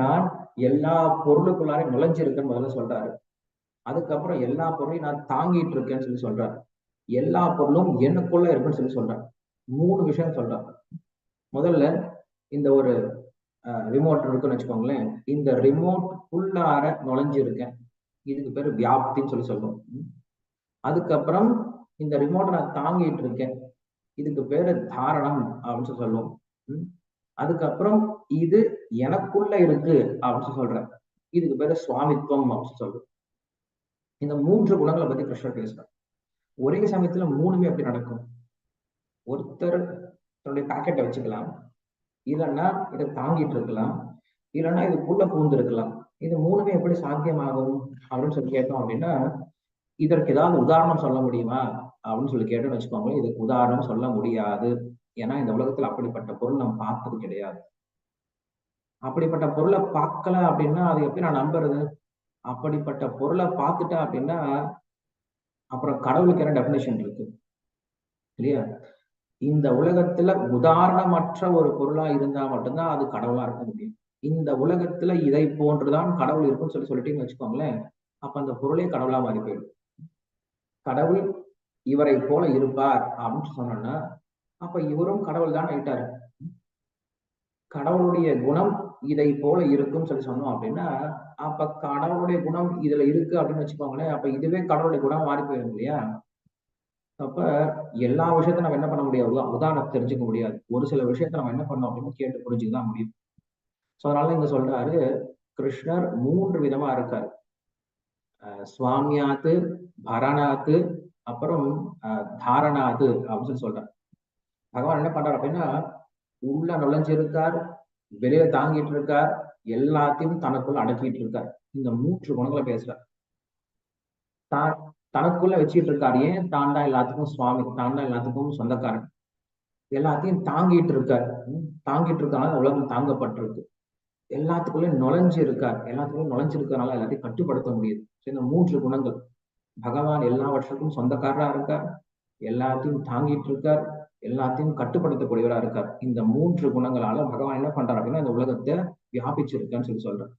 நான் எல்லா பொருளுக்குள்ளாரையும் நுழைஞ்சிருக்கேன்னு முதல்ல சொல்றாரு. அதுக்கப்புறம் எல்லா பொருளையும் நான் தாங்கிட்டு இருக்கேன்னு சொல்லி சொல்றாரு. எல்லா பொருளும் எனக்குள்ள இருக்குன்னு சொல்லி சொல்றாரு. மூணு விஷயம் சொல்றாரு. முதல்ல இந்த ஒரு ரிமோட் இருக்குன்னு வச்சுக்கோங்களேன். இந்த ரிமோட் உள்ளார நுழைஞ்சிருக்கேன். இதுக்கு பேர் வியாப்தின்னு சொல்லி சொல்லுவோம். அதுக்கப்புறம் இந்த ரிமோட்டை நான் தாங்கிட்டு இருக்கேன் இதுக்கு பேரு தாரணம் அப்படின்னு சொல்லி சொல்லுவோம். ம். அதுக்கப்புறம் இது எனக்குள்ள இருக்கு அப்படின்னு சொல்லி சொல்றேன். இதுக்கு பேரு சுவாமித்வம் அப்படின்னு சொல்றேன். இந்த மூன்று குணங்களை பத்தி கிருஷ்ணர் பேசுறார். ஒரே சமயத்துல மூணுமே எப்படி நடக்கும்? ஒருத்தர் தன்னுடைய பாக்கெட்டை வச்சுக்கலாம். இல்லைன்னா இதை தாங்கிட்டு இருக்கலாம். இல்லைன்னா இதுக்குள்ள பூந்து இருக்கலாம் இது மூணுமே எப்படி சாத்தியமாகும் அப்படின்னு சொல்லி கேட்டோம் அப்படின்னா இதற்கு ஏதாவது உதாரணம் சொல்ல முடியுமா? அப்படின்னு சொல்லி கேட்டோம்னு வச்சுக்கோங்களேன் இதுக்கு உதாரணம் சொல்ல முடியாது. ஏன்னா இந்த உலகத்துல அப்படிப்பட்ட பொருள் நம்ம பார்த்தது கிடையாது. அப்படிப்பட்ட பொருளை பார்க்கல அப்படின்னா அது எப்படி நான் நம்புறது? அப்படிப்பட்ட பொருளை பார்த்துட்டேன் அப்படின்னா அப்புறம் கடவுளுக்கு என்ன டெபினேஷன் இருக்கு. இல்லையா? இந்த உலகத்துல உதாரணமற்ற ஒரு பொருளா இருந்தா மட்டும்தான் அது கடவுளா இருக்க முடியும். இந்த உலகத்துல இதை போன்றுதான் கடவுள் இருக்குன்னு சொல்லி சொல்லிட்டீங்கன்னு வச்சுக்கோங்களேன் அப்ப அந்த பொருளே கடவுளா மாறி போயிடும். கடவுள் இவரை போல இருப்பார் அப்படின்னு சொன்னோம்னா அப்ப இவரும் கடவுள் தான் ஆயிட்டாரு. கடவுளுடைய குணம் இதை போல இருக்கும்னு சொல்லி சொன்னோம் அப்படின்னா அப்ப கடவுளுடைய குணம் இதுல இருக்கு அப்படின்னு வச்சுக்கோங்களேன் அப்ப இதுவே கடவுளுடைய குணம் மாறி போயிடும் இல்லையா? அப்ப எல்லா விஷயத்தையும் நம்ம என்ன பண்ண முடியாது? உதாரணம் உதாரணத்தை தெரிஞ்சுக்க முடியாது. ஒரு சில விஷயத்த நம்ம என்ன பண்ணோம் அப்படின்னு கேட்டு புரிஞ்சுக்க தான் முடியும். சோ அதனால இங்க சொல்றாரு கிருஷ்ணர் மூன்று விதமா இருக்காரு. அஹ் சுவாமியாத்து பரணாத்து அப்புறம் அஹ் தாரணாத்து அப்படின்னு சொல்லி சொல்றாரு. பகவான் என்ன பண்றாரு அப்படின்னா உள்ள நுழைஞ்சிருக்கார் வெளியில தாங்கிட்டு இருக்கார் எல்லாத்தையும் தனக்குள்ள அடக்கிட்டு இருக்கார் இந்த மூன்று குணங்களை பேசுறார். தான் தனக்குள்ள வச்சுக்கிட்டு இருக்கார் ஏன்? தான் தான் எல்லாத்துக்கும் சுவாமி தான் தான் எல்லாத்துக்கும் சொந்தக்காரன். எல்லாத்தையும் தாங்கிட்டு இருக்கார் தாங்கிட்டு இருக்கனால உலகம் தாங்கப்பட்டிருக்கு. எல்லாத்துக்குள்ளயும் நுழைஞ்சு இருக்கார் எல்லாத்துக்குள்ள நுழைஞ்சிருக்கனால எல்லாத்தையும் கட்டுப்படுத்த முடியுது. இந்த மூன்று குணங்கள். பகவான் எல்லாவற்றுக்கும் சொந்தக்காரரா இருக்கார். எல்லாத்தையும் தாங்கிட்டு இருக்கார் எல்லாத்தையும் கட்டுப்படுத்தக்கூடியவராக இருக்கார். இந்த மூன்று குணங்களால பகவான் என்ன பண்றார் அப்படின்னா இந்த உலகத்தை வியாபிச்சிருக்கான்னு சொல்லி சொல்றார்.